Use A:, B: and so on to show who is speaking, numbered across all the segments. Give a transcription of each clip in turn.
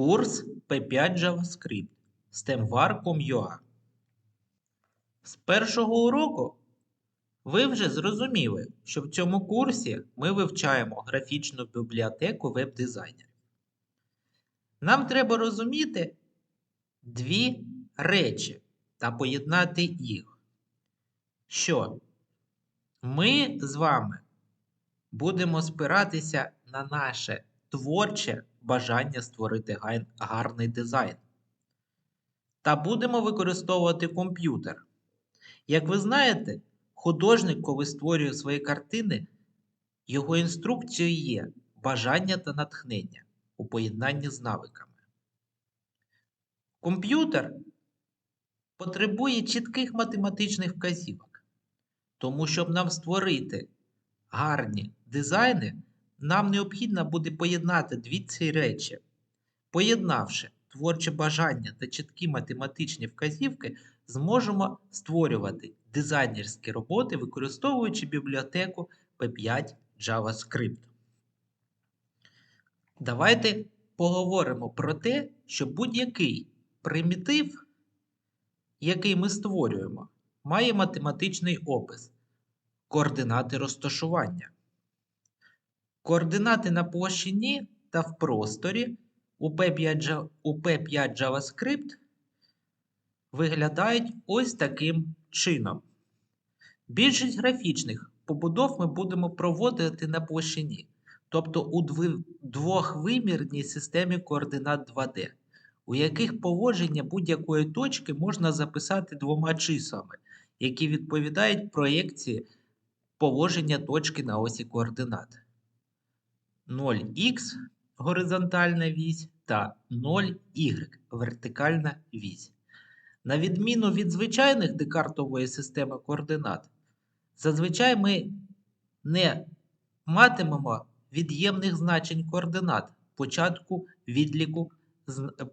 A: Курс P5 JavaScript STEMVAR.com.ua З першого уроку ви вже зрозуміли, що в цьому курсі ми вивчаємо графічну бібліотеку веб-дизайнерів. Нам треба розуміти дві речі та поєднати їх. Що ми з вами будемо спиратися на наше творче бажання створити гарний дизайн. Та будемо використовувати комп'ютер. Як ви знаєте, художник, коли створює свої картини, його інструкцією є бажання та натхнення у поєднанні з навиками. Комп'ютер потребує чітких математичних вказівок. Тому, щоб нам створити гарні дизайни, нам необхідно буде поєднати дві ці речі. Поєднавши творче бажання та чіткі математичні вказівки, зможемо створювати дизайнерські роботи, використовуючи бібліотеку P5 JavaScript. Давайте поговоримо про те, що будь-який примітив, який ми створюємо, має математичний опис, координати розташування. Координати на площині та в просторі у P5, Java- у P5 JavaScript виглядають ось таким чином. Більшість графічних побудов ми будемо проводити на площині, тобто у двохвимірній системі координат 2D, у яких положення будь-якої точки можна записати двома числами, які відповідають проєкції положення точки на осі координат. 0х горизонтальна вісь та 0y вертикальна вісь. На відміну від звичайних декартової системи координат, зазвичай ми не матимемо від'ємних значень координат. Початку відліку,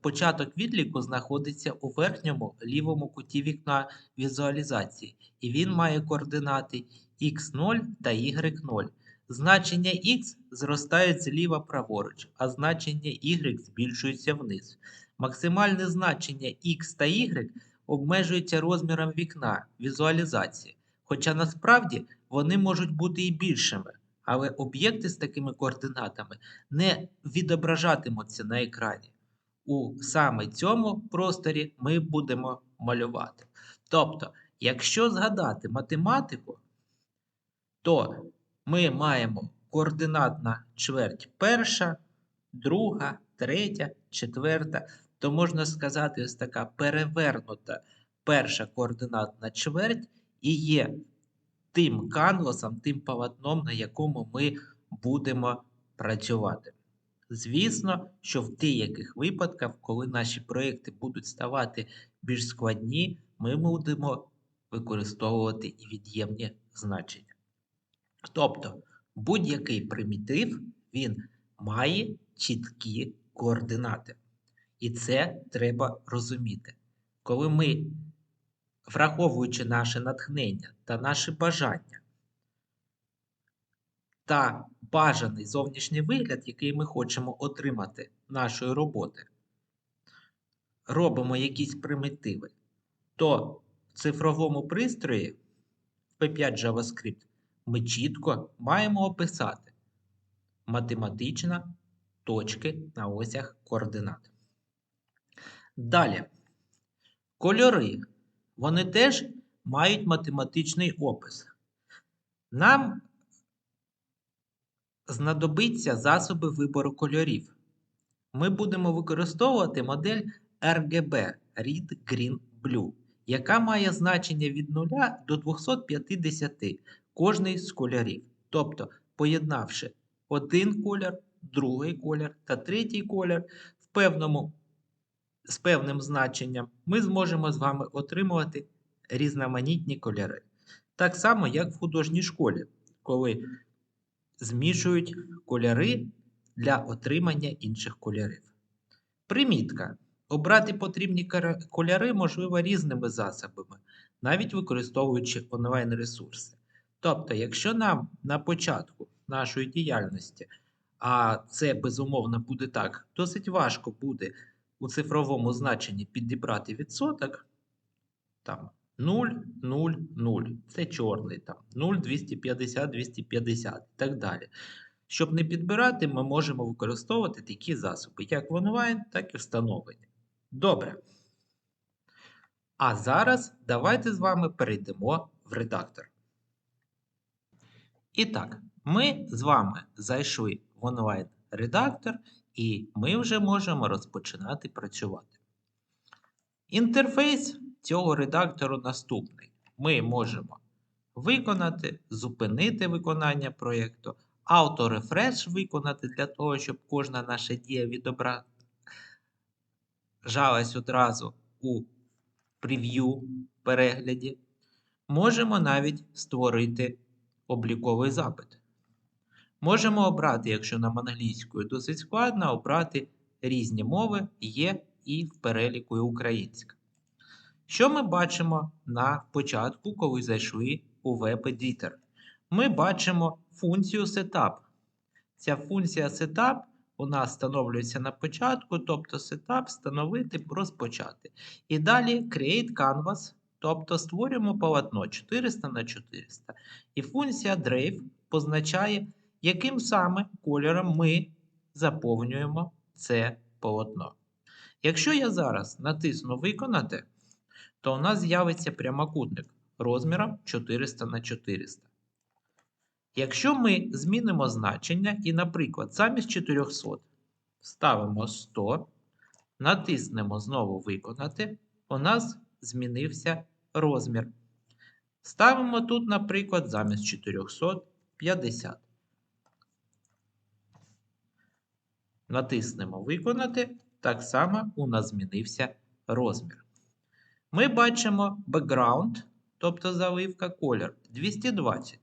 A: початок відліку знаходиться у верхньому лівому куті вікна візуалізації, і він має координати x0 та y0. Значення x зростають зліва праворуч, а значення y збільшується вниз. Максимальне значення x та y обмежується розміром вікна візуалізації, хоча насправді вони можуть бути і більшими, але об'єкти з такими координатами не відображатимуться на екрані. У саме цьому просторі ми будемо малювати. Тобто, якщо згадати математику, то ми маємо координатна чверть перша, друга, третя, четверта, то можна сказати, ось така перевернута перша координатна чверть і є тим канвасом, тим полотном, на якому ми будемо працювати. Звісно, що в деяких випадках, коли наші проекти будуть ставати більш складні, ми будемо використовувати і від'ємні значення. Тобто будь-який примітив він має чіткі координати. І це треба розуміти. Коли ми, враховуючи наше натхнення та наші бажання та бажаний зовнішній вигляд, який ми хочемо отримати нашої роботи, робимо якісь примітиви, то в цифровому пристрої в P5 JavaScript ми чітко маємо описати математично точки на осях координат. Далі. Кольори. Вони теж мають математичний опис. Нам знадобиться засоби вибору кольорів. Ми будемо використовувати модель RGB Red, Green, Blue, яка має значення від 0 до 250 кожний з кольорів. Тобто, поєднавши один колір, другий колір та третій колір в певному, з певним значенням, ми зможемо з вами отримувати різноманітні кольори. Так само, як в художній школі, коли змішують кольори для отримання інших кольорів. Примітка. Обрати потрібні кольори можливо різними засобами, навіть використовуючи онлайн ресурси. Тобто, якщо нам на початку нашої діяльності а це безумовно буде так, досить важко буде у цифровому значенні підібрати відсоток. Там 0, 0, 0. Це чорний, там 0, 250, 250 і так далі. Щоб не підбирати, ми можемо використовувати такі засоби, як в онлайн, так і встановлені. Добре. А зараз давайте з вами перейдемо в редактор. І так, ми з вами зайшли в онлайн-редактор, і ми вже можемо розпочинати працювати. Інтерфейс цього редактору наступний. Ми можемо виконати, зупинити виконання проєкту, авторефреш виконати для того, щоб кожна наша дія відображалась одразу у прев'ю перегляді. Можемо навіть створити обліковий запит. Можемо обрати, якщо нам англійською досить складно, обрати різні мови, є і в переліку і українська. Що ми бачимо на початку, коли зайшли у Web-Editor? Ми бачимо функцію Setup. Ця функція Setup у нас встановлюється на початку, тобто Setup встановити, розпочати. І далі Create Canvas, тобто створюємо полотно 400 на 400. І функція Drive позначає, яким саме кольором ми заповнюємо це полотно. Якщо я зараз натисну Виконати, то у нас з'явиться прямокутник розміром 400 на 400. Якщо ми змінимо значення і, наприклад, замість 400 ставимо 100, натиснемо знову Виконати, у нас змінився розмір. Ставимо тут, наприклад, замість 450. Натиснемо Виконати. Так само у нас змінився розмір. Ми бачимо background, тобто заливка колір 220.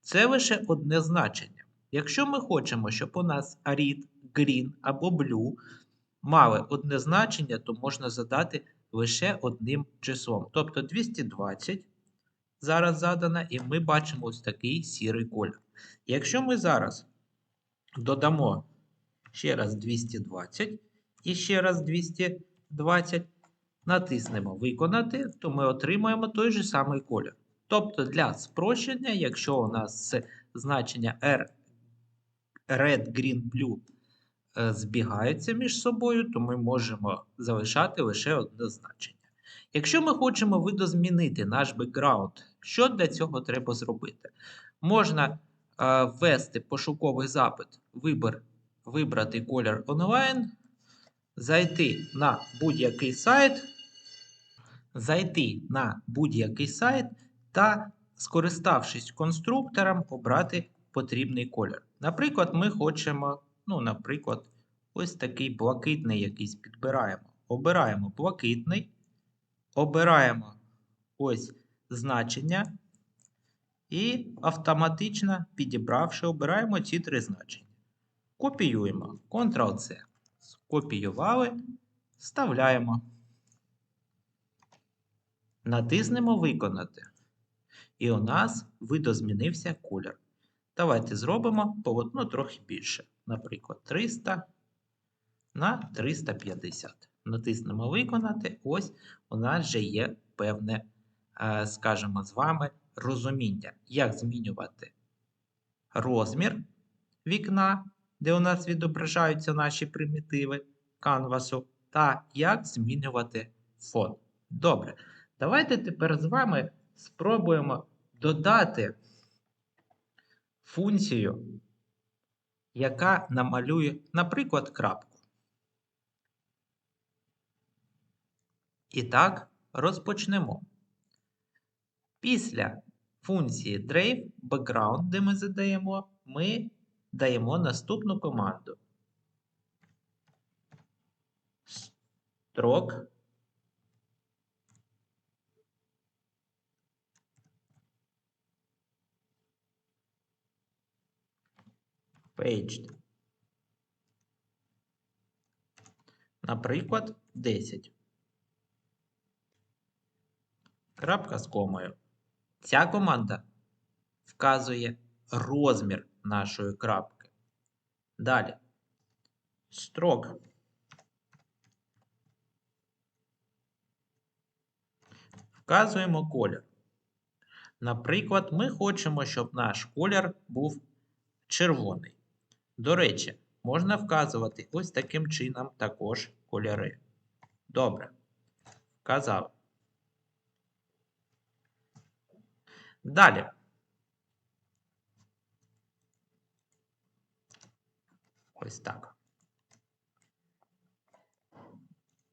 A: Це лише одне значення. Якщо ми хочемо, щоб у нас red, green або blue мали одне значення, то можна задати лише одним числом. Тобто 220 зараз задано, і ми бачимо ось такий сірий колір. Якщо ми зараз додамо ще раз 220 і ще раз 220, натиснемо Виконати, то ми отримаємо той же самий колір. Тобто для спрощення, якщо у нас значення R, Red, Green, Blue збігаються між собою, то ми можемо залишати лише одне значення. Якщо ми хочемо видозмінити наш бекграунд, що для цього треба зробити? Можна е, ввести пошуковий запит, вибір, вибрати колір онлайн, зайти на будь-який сайт, зайти на будь-який сайт та, скориставшись конструктором, обрати потрібний колір. Наприклад, ми хочемо, ну, наприклад, ось такий блакитний якийсь підбираємо. Обираємо блакитний, обираємо ось значення. І автоматично підібравши, обираємо ці три значення. Копіюємо Ctrl-C. Скопіювали, вставляємо. Натиснемо Виконати. І у нас видозмінився колір. Давайте зробимо полотно трохи більше. Наприклад, 300 на 350. Натиснемо Виконати. Ось у нас вже є певне, е, скажімо, з вами розуміння, як змінювати розмір вікна, де у нас відображаються наші примітиви канвасу, та як змінювати фон. Добре. Давайте тепер з вами спробуємо додати функцію, яка намалює, наприклад, крапку. І так, розпочнемо. Після функції Drive background, де ми задаємо, ми даємо наступну команду. Строк Paged. Наприклад, 10. Крапка з комою. Ця команда вказує розмір нашої крапки. Далі. Строк. Вказуємо колір. Наприклад, ми хочемо, щоб наш колір був червоний. До речі, можна вказувати ось таким чином також кольори. Добре. Вказав. Далі. Ось так.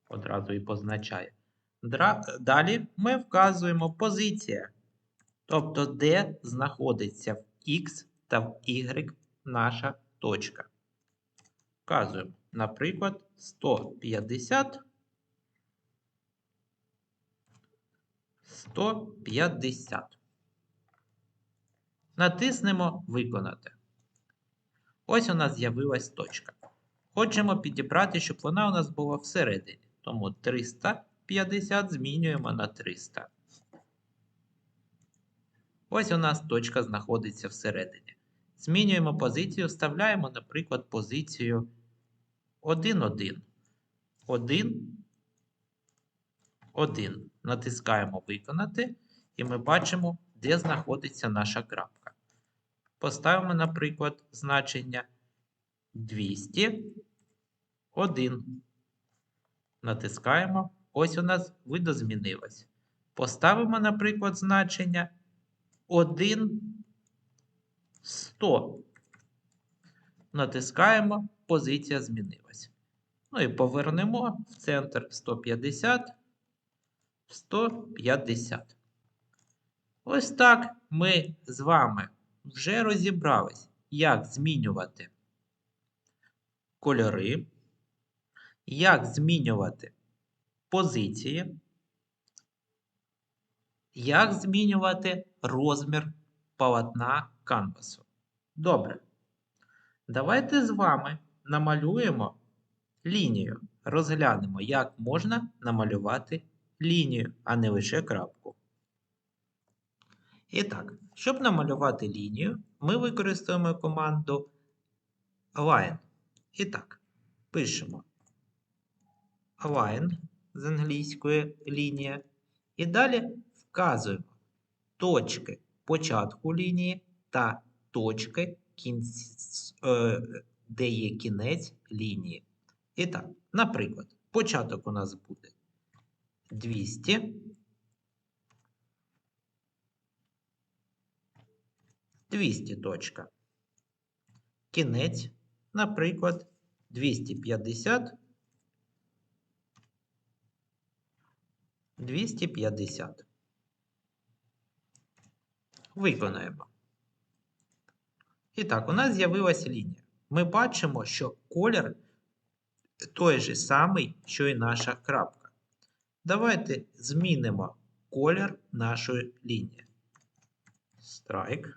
A: Одразу і позначає. Далі ми вказуємо позиція. Тобто, де знаходиться в X та в Y наша точка. Вказуємо, наприклад, 150. 150. Натиснемо Виконати. Ось у нас з'явилась точка. Хочемо підібрати, щоб вона у нас була всередині. Тому 350 змінюємо на 300. Ось у нас точка знаходиться всередині. Змінюємо позицію, вставляємо, наприклад, позицію 1, 1. 1, 1. Натискаємо Виконати, і ми бачимо, де знаходиться наша крапка. Поставимо, наприклад, значення 200, 1. Натискаємо. Ось у нас видозмінилось. Поставимо, наприклад, значення 1, 100. Натискаємо, позиція змінилась. Ну і повернемо в центр 150, 150. Ось так ми з вами вже розібрались, як змінювати кольори, як змінювати позиції, як змінювати розмір полотна канвасу. Добре. Давайте з вами намалюємо лінію. Розглянемо, як можна намалювати лінію, а не лише крапку. І так, щоб намалювати лінію, ми використовуємо команду line. І так, пишемо line з англійської лінія. І далі вказуємо точки початку лінії та точки, кінць, е, де є кінець лінії. І так, наприклад, початок у нас буде 200. 200 точка. Кінець, наприклад, 250. 250. Виконаємо. І так, у нас з'явилася лінія. Ми бачимо, що колір той же самий, що і наша крапка. Давайте змінимо колір нашої лінії. Strike.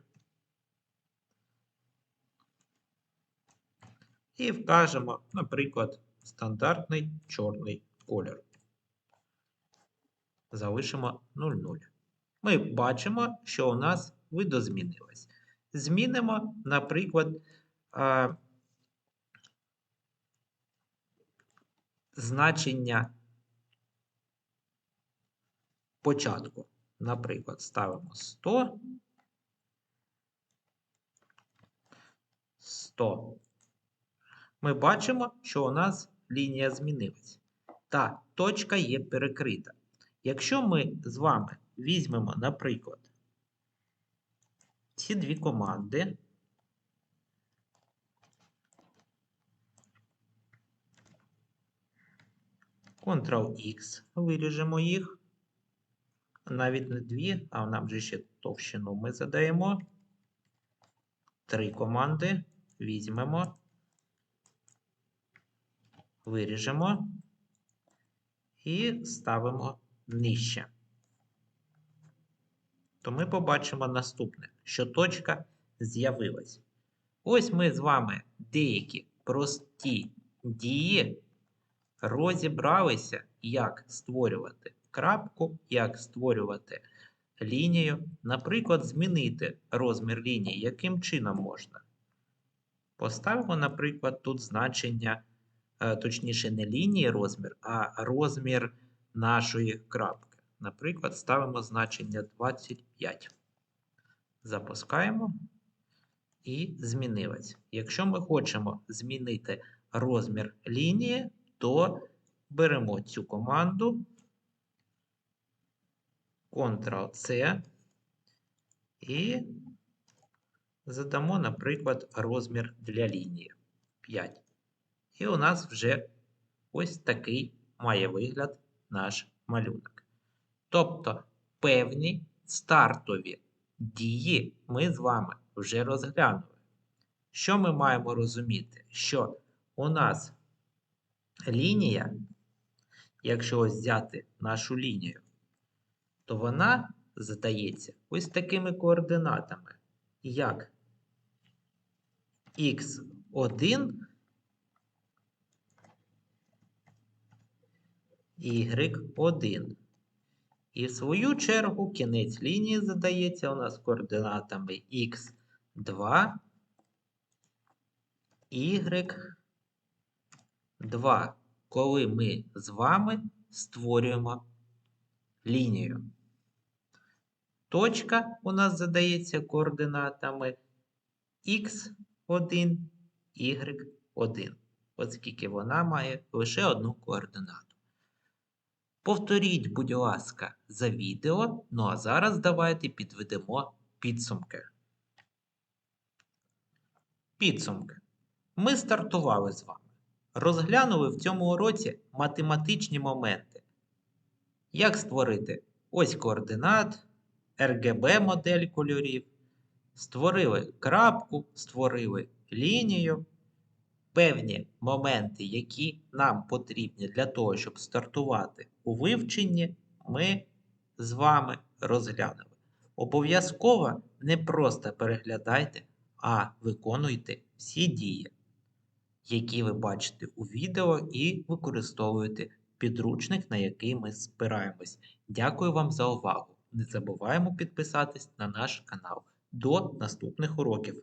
A: І вкажемо, наприклад, стандартний чорний колір. Залишимо 0,0. Ми бачимо, що у нас видозмінилось. Змінимо, наприклад, значення початку. Наприклад, ставимо 100. 100. Ми бачимо, що у нас лінія змінилась. Та точка є перекрита. Якщо ми з вами візьмемо, наприклад, ці дві команди, Ctrl-X, виріжемо їх. Навіть не дві, а нам же ще товщину ми задаємо. Три команди візьмемо, виріжемо і ставимо нижче. То ми побачимо наступне, що точка з'явилась. Ось ми з вами деякі прості дії розібралися, як створювати крапку, як створювати лінію. Наприклад, змінити розмір лінії, яким чином можна. Поставимо, наприклад, тут значення, е, точніше, не лінії розмір, а розмір нашої крапки. Наприклад, ставимо значення 25. Запускаємо і змінилось. Якщо ми хочемо змінити розмір лінії, то беремо цю команду Ctrl-C і задамо, наприклад, розмір для лінії 5. І у нас вже ось такий має вигляд наш малюнок. Тобто певні стартові дії ми з вами вже розглянули. Що ми маємо розуміти? Що у нас лінія, якщо ось взяти нашу лінію, то вона задається ось такими координатами, як x1, y1. І в свою чергу кінець лінії задається у нас координатами x2, y2, коли ми з вами створюємо лінію. Точка у нас задається координатами x1, y1, оскільки вона має лише одну координату. Повторіть, будь ласка, за відео, ну а зараз давайте підведемо підсумки. Підсумки. Ми стартували з вами. Розглянули в цьому уроці математичні моменти. Як створити ось координат, RGB модель кольорів. Створили крапку, створили лінію. Певні моменти, які нам потрібні для того, щоб стартувати у вивченні, ми з вами розглянули. Обов'язково не просто переглядайте, а виконуйте всі дії, які ви бачите у відео, і використовуєте підручник, на який ми спираємось. Дякую вам за увагу! Не забуваємо підписатись на наш канал. До наступних уроків!